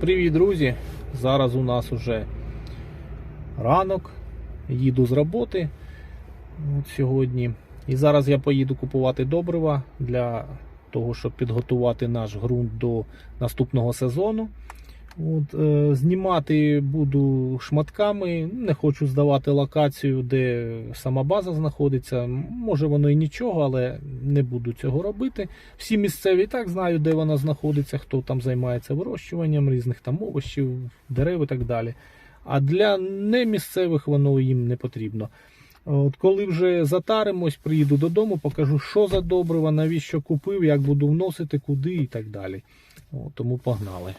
Привіт, друзі! Зараз у нас уже ранок. Їду з роботи от сьогодні. І зараз я поїду купувати добрива для того, щоб підготувати наш ґрунт до наступного сезону. От, е, знімати буду шматками. Не хочу здавати локацію, де сама база знаходиться. Може воно і нічого, але не буду цього робити. Всі місцеві так знають, де вона знаходиться, хто там займається вирощуванням різних там овочів, дерев і так далі. А для немісцевих воно їм не потрібно. От коли вже затаримось, приїду додому, покажу, що за добрива, навіщо купив, як буду вносити, куди і так далі. От, тому погнали.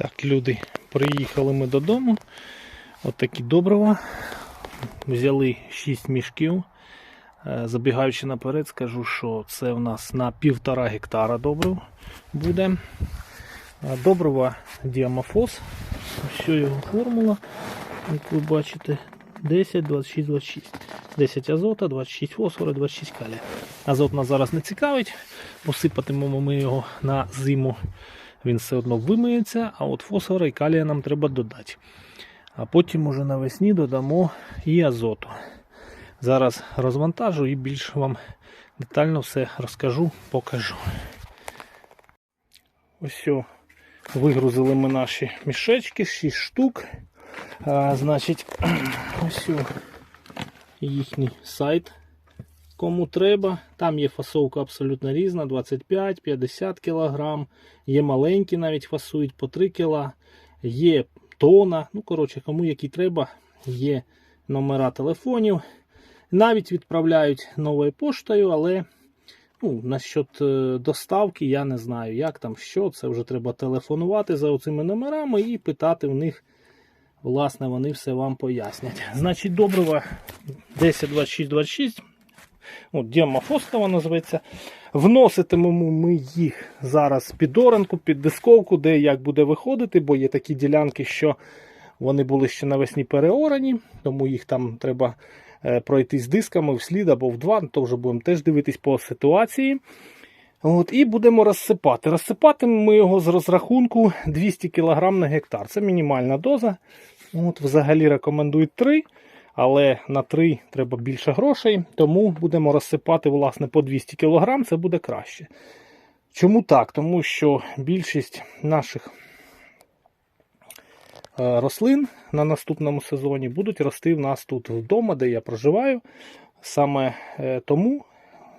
От люди, приїхали ми додому. От такі добрива. Взяли 6 мішків. Е, Забігаючи наперед, скажу, що це в нас на півтора гектара добрив буде. Е, Добрива Діамофос. Ось його формула, як ви бачите, 10, 26, 26. 10 азота, 26 фосфору, 26 калія. Азот нас зараз не цікавить, посипатимемо ми його на зиму. Він все одно вимиється, а от фосфора і калія нам треба додати. А потім уже навесні додамо і азоту. Зараз розвантажу і більш вам детально все розкажу, покажу. Ось вигрузили ми наші мішечки, 6 штук. А, значить, ось їхній сайт. Кому треба, там є фасовка абсолютно різна: 25-50 кг. Є маленькі навіть фасують по 3 кг. Є тона. Ну, коротше, кому які треба, є номера телефонів. Навіть відправляють новою поштою, але ну, насчет е, доставки я не знаю, як там, що. Це вже треба телефонувати за оцими номерами і питати в них. Власне, вони все вам пояснять. Значить, добрива 10, 26, 26. От, Діамофоска вона називається. Вноситимемо ми їх зараз під оранку, під дисковку, де як буде виходити, бо є такі ділянки, що вони були ще навесні переорані, тому їх там треба е, пройти з дисками вслід або в два, то вже будемо теж дивитись по ситуації. От, і будемо розсипати. Розсипатимемо ми його з розрахунку 200 кг на гектар. Це мінімальна доза. От, взагалі рекомендують 3, але на 3 треба більше грошей, тому будемо розсипати власне, по 200 кг, це буде краще. Чому так? Тому що більшість наших е, рослин на наступному сезоні будуть рости в нас тут вдома, де я проживаю. Саме е, тому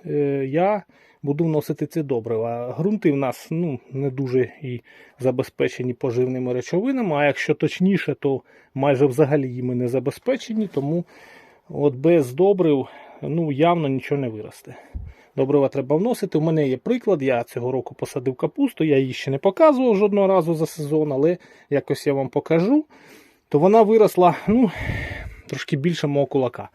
е, я буду вносити ці добрива. Грунти в нас ну, не дуже і забезпечені поживними речовинами, а якщо точніше, то майже взагалі їми не забезпечені, тому от без добрив ну, явно нічого не виросте. Добрива треба вносити. У мене є приклад. Я цього року посадив капусту, я її ще не показував жодного разу за сезон, але якось я вам покажу. То вона виросла ну, трошки більше мого кулака.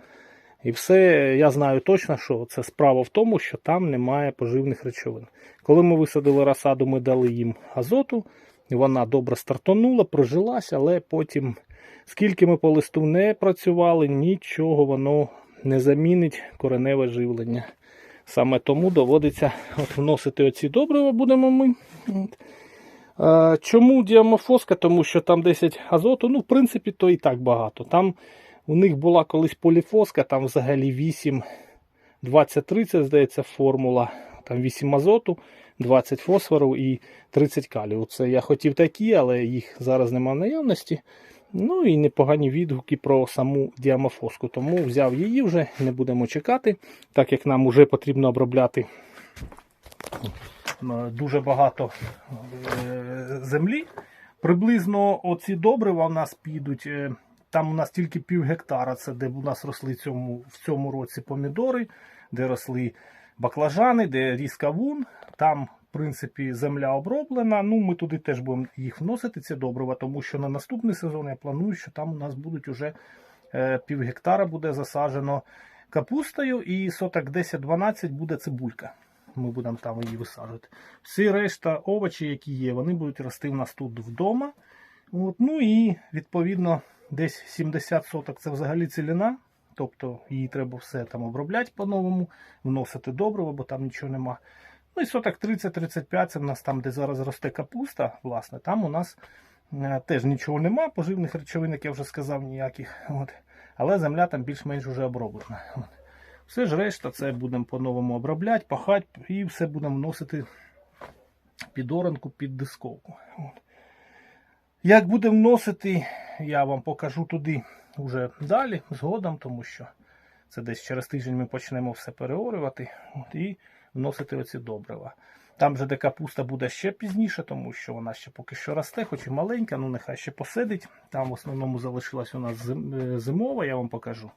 І все, я знаю точно, що це справа в тому, що там немає поживних речовин. Коли ми висадили розсаду, ми дали їм азоту, вона добре стартонула, прожилася, але потім, скільки ми по листу не працювали, нічого воно не замінить кореневе живлення. Саме тому доводиться от вносити оці добрива будемо ми. Чому діамофоска? Тому що там 10 азоту, ну, в принципі, то і так багато. Там у них була колись поліфоска, там взагалі 8, 20-30, здається, формула. Там 8 азоту, 20 фосфору і 30 калію. Це я хотів такі, але їх зараз немає наявності. Ну і непогані відгуки про саму діамофоску. Тому взяв її вже, не будемо чекати, так як нам вже потрібно обробляти е, дуже багато е, землі. Приблизно оці добрива у нас підуть. Там у нас тільки пів гектара, це де у нас росли цьому, в цьому році помідори, де росли баклажани, де ріс кавун. Там, в принципі, земля оброблена. Ну, ми туди теж будемо їх вносити, ці добрива, тому що на наступний сезон я планую, що там у нас будуть уже е, пів гектара буде засаджено капустою і соток 10-12 буде цибулька. Ми будемо там її висаджувати. Всі решта овочі, які є, вони будуть рости в нас тут вдома. От, ну і відповідно десь 70 соток це взагалі ціліна. Тобто її треба все там обробляти по-новому, вносити добриво, бо там нічого нема. Ну і соток 30-35 це в нас там, де зараз росте капуста, власне, там у нас е, теж нічого нема, поживних речовин, як я вже сказав, ніяких. От. Але земля там більш-менш вже оброблена. От. Все ж решта, це будемо по-новому обробляти, пахати і все будемо вносити під оранку, під дисковку. От. Як будемо вносити, я вам покажу туди вже далі, згодом, тому що це десь через тиждень ми почнемо все переорювати і вносити оці добрива. Там же де капуста буде ще пізніше, тому що вона ще поки що росте, хоч і маленька, ну нехай ще посидить. Там в основному залишилась у нас е, зимова, я вам покажу.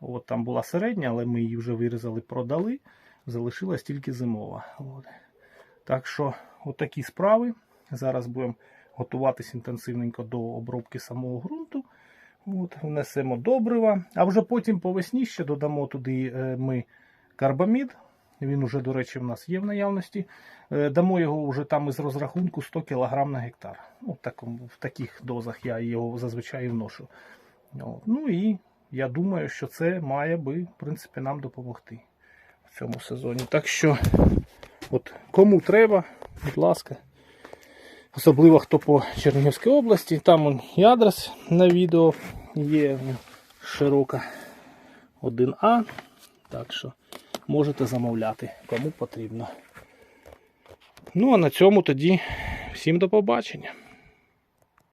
От Там була середня, але ми її вже вирізали, продали. Залишилась тільки зимова. От. Так що, от справи. Зараз будемо готуватись інтенсивненько до обробки самого ґрунту. От, внесемо добрива, а вже потім по весні ще додамо туди е, ми карбамід. Він уже, до речі, в нас є в наявності. Е, Дамо його вже там із розрахунку 100 кг на гектар. Ну, в, в таких дозах я його зазвичай вношу. От. Ну і я думаю, що це має би, в принципі, нам допомогти в цьому сезоні. Так що, от, кому треба, будь ласка. Особливо хто по Чернігівській області, там он і адрес на відео є широка 1А. Так що можете замовляти, кому потрібно. Ну а на цьому тоді всім до побачення.